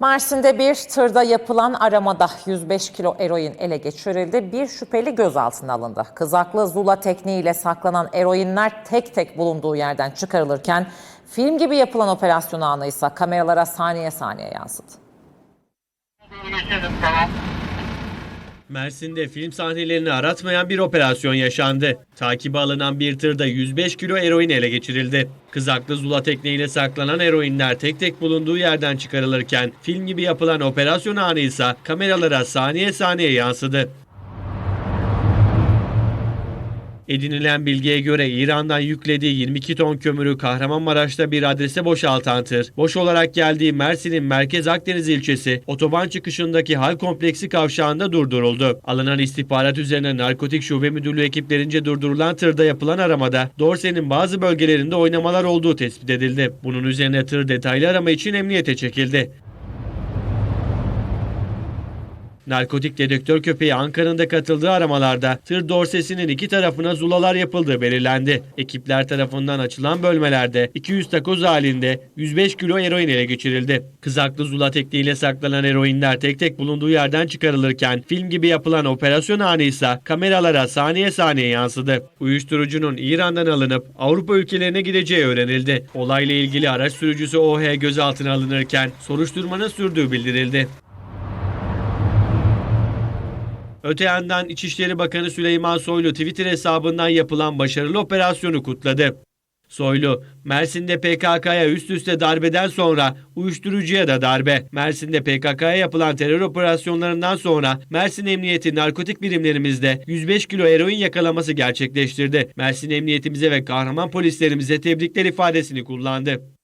Mersin'de bir tırda yapılan aramada 105 kilo eroin ele geçirildi. Bir şüpheli gözaltına alındı. Kızaklı zula tekniğiyle saklanan eroinler tek tek bulunduğu yerden çıkarılırken film gibi yapılan operasyon anı ise kameralara saniye saniye yansıdı. Mersin'de film sahnelerini aratmayan bir operasyon yaşandı. Takibe alınan bir tırda 105 kilo eroin ele geçirildi. Kızaklı zula tekneyle saklanan eroinler tek tek bulunduğu yerden çıkarılırken film gibi yapılan operasyon anı ise kameralara saniye saniye yansıdı. Edinilen bilgiye göre İran'dan yüklediği 22 ton kömürü Kahramanmaraş'ta bir adrese boşaltan tır, boş olarak geldiği Mersin'in Merkez Akdeniz ilçesi otoban çıkışındaki hal kompleksi kavşağında durduruldu. Alınan istihbarat üzerine Narkotik Şube Müdürlüğü ekiplerince durdurulan tırda yapılan aramada dorsenin bazı bölgelerinde oynamalar olduğu tespit edildi. Bunun üzerine tır detaylı arama için emniyete çekildi. Narkotik dedektör köpeği Ankara'nın da katıldığı aramalarda tır dorsesinin iki tarafına zulalar yapıldığı belirlendi. Ekipler tarafından açılan bölmelerde 200 takoz halinde 105 kilo eroin ele geçirildi. Kızaklı zula tekniğiyle saklanan eroinler tek tek bulunduğu yerden çıkarılırken film gibi yapılan operasyon anı ise kameralara saniye saniye yansıdı. Uyuşturucunun İran'dan alınıp Avrupa ülkelerine gideceği öğrenildi. Olayla ilgili araç sürücüsü OH gözaltına alınırken soruşturmanın sürdüğü bildirildi. Öte yandan İçişleri Bakanı Süleyman Soylu Twitter hesabından yapılan başarılı operasyonu kutladı. Soylu, Mersin'de PKK'ya üst üste darbeden sonra uyuşturucuya da darbe. Mersin'de PKK'ya yapılan terör operasyonlarından sonra Mersin Emniyeti narkotik birimlerimizde 105 kilo eroin yakalaması gerçekleştirdi. Mersin Emniyetimize ve kahraman polislerimize tebrikler ifadesini kullandı.